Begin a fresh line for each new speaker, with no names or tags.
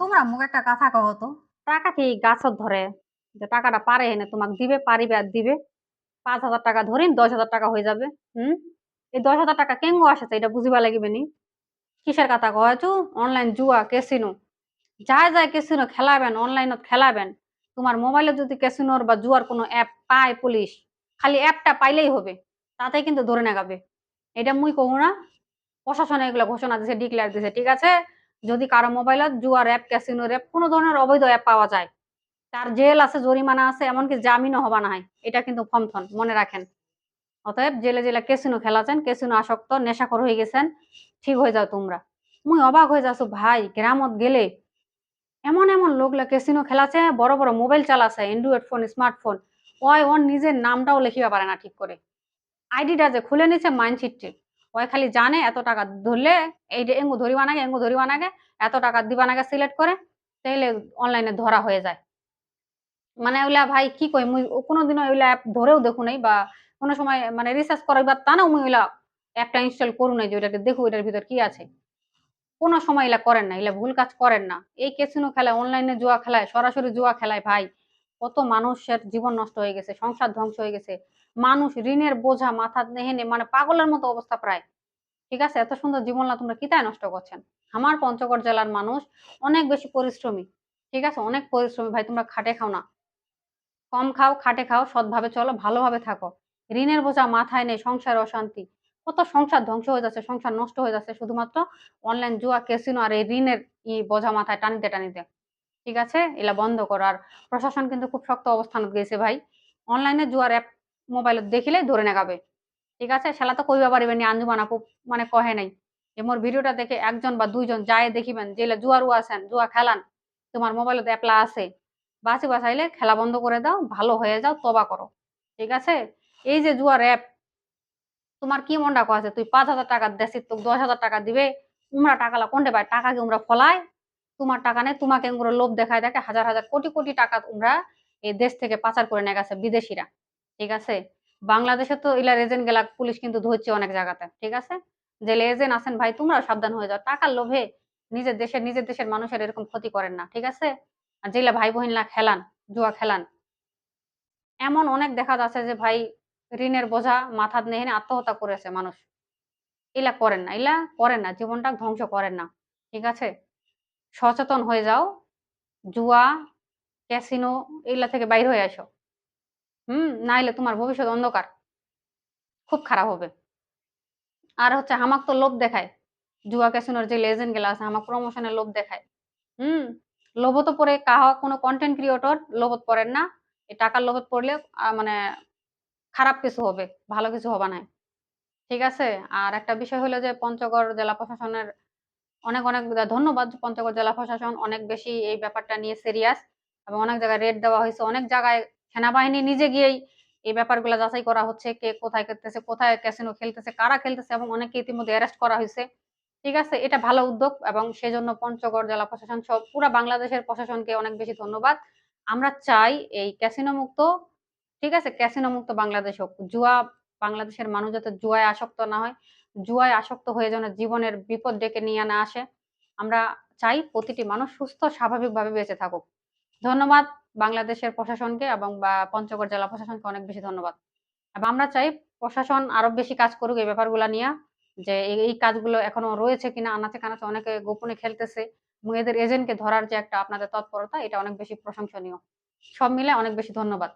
তোমরা মুখ একটা কথা কহ তো।
টাকা কি গাছত ধরে? যে টাকাটা পারে এনে তোমাকে দিবে, পারিবে আর দিবে। পাঁচ হাজার টাকা ধরিন, দশ হাজার টাকা হয়ে যাবে, হুম? এই দশ হাজার টাকা কেঙ্গো আসেছে এটা বুঝিবা লাগিবে নি? কিসের কথা কয়েছু অনলাইন জুয়া কেসিনো যায় যায় কেসিনো খেলাবেন, অনলাইনত খেলাবেন। তোমার মোবাইলে যদি কেসিনোর বা জুয়ার কোনো অ্যাপ পায় পুলিশ, খালি অ্যাপটা পাইলেই হবে তাতে কিন্তু ধরে নেগাবে এটা মুই কহু না, প্রশাসনে এগুলো ঘোষণা দিছে ডিক্লেয়ার দিছে, ঠিক আছে? যদি কারও মোবাইলত জুয়ার অ্যাপ ক্যাসিনো অ্যাপ কোনো ধরনের অবৈধ অ্যাপ পাওয়া যায়, তার জেল আছে, জরিমানা আছে, এমনকি জামিনও হবা না হয়, এটা কিন্তু ফমথন মনে রাখেন। অতএব জেলে জেলে কেসিনো খেলাছেন কেসিনো আসক্ত, নেশাখর হয়ে গেছেন, ঠিক হয়ে যাও তোমরা। মুই অবাক হয়ে যাচ্ছ, ভাই, গ্রামত গেলে এমন এমন লোকলা ক্যাসিনো খেলাছে, বড় বড় মোবাইল চালাছে অ্যান্ড্রয়েড ফোন স্মার্টফোন ওই ওর নিজের নামটাও লিখিবা পারে না ঠিক করে। আইডিটা যে খুলে নিছে মাইনশিটটি ওই খালি জানে এত টাকা ধরলে, এই যে এঙ্গু ধরিবা নাগে, এঙ্গু ধরিবা নাগে, এত টাকা দিবা নাগে সিলেক্ট করে, তাইলে অনলাইনে ধরা হয়ে যায়। মানে ওইলা ভাই কি কই, মুই কোনোদিনও ওইলা অ্যাপ ধরেও দেখু নাই বা কোনো সময় মানে রিসার্চ করাইবার তা না মুই ওইলা অ্যাপটা ইনস্টল করু নাই যে ওইটাকে দেখু এটার ভিতর কি আছে। কোনো সময় এলা করেন না, এলা ভুল কাজ করেন না। এই কেসিনো খেলায় অনলাইনে জুয়া খেলায়, সরাসরি জুয়া খেলায় ভাই, কত মানুষের জীবন নষ্ট হয়ে গেছে, সংসার ধ্বংস হয়ে গেছে। মানুষ ঋণের বোঝা মাথা নেহেনে মানে পাগলের মতো অবস্থা প্রায়। ঠিক আছে? এত সুন্দর জীবনলা তোমরা কিতায় নষ্ট করছেন? আমার পঞ্চগড় জেলার মানুষ অনেক বেশি পরিশ্রমী। ঠিক আছে? অনেক পরিশ্রমী। ভাই, তোমরা খাটে খাও না। কম খাও, খাটে খাও, সৎভাবে চলো, ভালোভাবে থাকো। ঋণের বোঝা মাথায় নেই, সংসার অশান্তি। কত সংসার ধ্বংস হয়ে যাচ্ছে, সংসার নষ্ট হয়ে যাচ্ছে। শুধুমাত্র অনলাইন জুয়া ক্যাসিনো আর এই ঋণের ই বোঝা মাথায় টানিতে টানিতে। ঠিক আছে? এলা বন্ধ করো। আর প্রশাসন কিন্তু খুব শক্ত অবস্থান গেছে ভাই। অনলাইনে জুয়ার অ্যাপ মোবাইলত দেখিলে ধরে নেগাবে ঠিক আছে? সেলা তো কইবা পারিবেন আঞ্জুমান আপু মানে কহে নাই। যে মোর ভিডিওটা দেখে একজন বা দুইজন যায় দেখিবেন যেলে জুয়ারু আছেন, জুয়া খেলান, তোমার মোবাইলত অ্যাপলা আছে। বাঁচি বাঁচাইলে খেলা বন্ধ করে দাও, ভালো হয়ে যাও, তবা করো। ঠিক আছে? এই যে জুয়ার অ্যাপ, তোমার কি মনটা আছে? তুই পাঁচ হাজার টাকা দেশি তোকে দশ হাজার টাকা দিবে, উমরা টাকালা কোনটে পায়? টাকা কি উমরা ফলায়? তোমার টাকা নেই, তোমাকে লোভ দেখায় দেখে হাজার হাজার কোটি কোটি টাকা তোমরা এই দেশ থেকে পাচার করে নিয়ে গেছে বিদেশিরা। ঠিক আছে? বাংলাদেশে তো ইলা এজেন্ট গেলা পুলিশ কিন্তু ধরছে অনেক জায়গাতে, ঠিক আছে? যে এজেন্ট আছেন ভাই তোমরা সাবধান হয়ে যাও। টাকার লোভে নিজের দেশের নিজের দেশের মানুষের এরকম ক্ষতি করেন না, ঠিক আছে? আর যেগুলা ভাই বোনলা খেলান, জুয়া খেলান। এমন অনেক দেখা যাচ্ছে যে ভাই, ঋণের বোঝা মাথার নেহে আত্মহত্যা করেছে মানুষ। এলা করেন না এলা করেন না, জীবনটা ধ্বংস করেন না, ঠিক আছে? সচেতন হয়ে যাও, জুয়া, ক্যাসিনো এগুলা থেকে বাইর হয়ে আসো। হুম, নাইলে তোমার ভবিষ্যৎ অন্ধকার। খুব খারাপ হবে। আর হচ্ছে আমাক তো লোভ দেখায়। জুয়া ক্যাসিনোর যে লেজেন্ডগুলা আছে আমার প্রমোশনের লোভ দেখায়। হুম, লোভত পরে কাহা কোনো কন্টেন্ট ক্রিয়েটর লোভত পড়েন না। এই টাকার লোভত পড়লে মানে খারাপ কিছু হবে, ভালো কিছু হবে না। ঠিক আছে? আর একটা বিষয় হলো যে পঞ্চগড় জেলা প্রশাসনের অনেক অনেক ধন্যবাদ। পঞ্চগড় জেলা প্রশাসন অনেক বেশি এই ব্যাপারটা নিয়ে সিরিয়াস এবং অনেক জায়গায় রেড দেওয়া হয়েছে। অনেক জায়গায় সেনাবাহিনী নিজে গিয়েই এই ব্যাপারগুলো যাচাই করা হচ্ছে, কে কোথায় খেলতেছে, কোথায় ক্যাসিনো খেলতেছে, কারা খেলতেছে এবং অনেকে ইতিমধ্যে অ্যারেস্ট করা হয়েছে। ঠিক আছে? এটা ভালো উদ্যোগ এবং সেজন্য পঞ্চগড় জেলা প্রশাসন সব পুরো বাংলাদেশের প্রশাসনকে অনেক বেশি ধন্যবাদ। আমরা চাই এই ক্যাসিনো মুক্ত, ঠিক আছে? ক্যাসিনো মুক্ত বাংলাদেশ হোক। জুয়া বাংলাদেশের মানুষ যাতে জুয়ায় আসক্ত না হয়, জুয়ায় আসক্ত হয়ে যেন জীবনের বিপদ ডেকে নিয়ে না আসে। আমরা চাই প্রতিটি মানুষ সুস্থ স্বাভাবিকভাবে বেঁচে থাকুক। ধন্যবাদ। বাংলাদেশের প্রশাসনকে এবং বা পঞ্চগড় জেলা প্রশাসনকে অনেক বেশি ধন্যবাদ। এবং আমরা চাই প্রশাসন আরও বেশি কাজ করুক এই ব্যাপারগুলো নিয়ে, যে এই কাজগুলো এখনও রয়েছে কিনা, আনাচে কানাচে অনেকে গোপনে খেলতেছে। এবং এদের এজেন্টকে ধরার যে একটা আপনাদের তৎপরতা, এটা অনেক বেশি প্রশংসনীয়। সব মিলে অনেক বেশি ধন্যবাদ।